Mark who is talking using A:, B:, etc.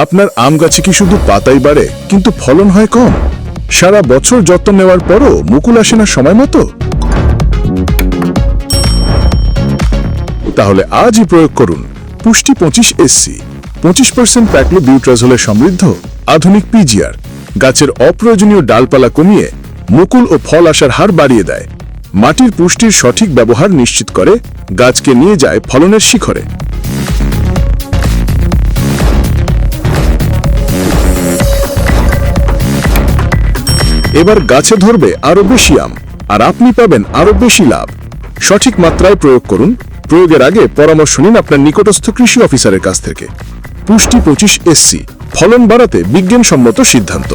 A: আপনার আম গাছে কি শুধু পাতাই বাড়ে, কিন্তু ফলন হয় কম? সারা বছর যত্ন নেওয়ার পরও মুকুল আসে না সময় মতো? তাহলে আজই প্রয়োগ করুন পুষ্টি পঁচিশ এসসি পঁচিশ পার্সেন্ট প্যাকলো বিউট্রাজলে সমৃদ্ধ আধুনিক পিজিআর গাছের অপ্রয়োজনীয় ডালপালা কমিয়ে মুকুল ও ফল আসার হার বাড়িয়ে দেয়। মাটির পুষ্টির সঠিক ব্যবহার নিশ্চিত করে গাছকে নিয়ে যায় ফলনের শিখরে। এবার গাছে ধরবে আরও বেশি আম, আর আপনি পাবেন আরও বেশি লাভ। সঠিক মাত্রায় প্রয়োগ করুন। প্রয়োগের আগে পরামর্শ নিন আপনার নিকটস্থ কৃষি অফিসারের কাছ থেকে। পুষ্টি পঁচিশ এসসি ফলন বাড়াতে বিজ্ঞানসম্মত সিদ্ধান্ত।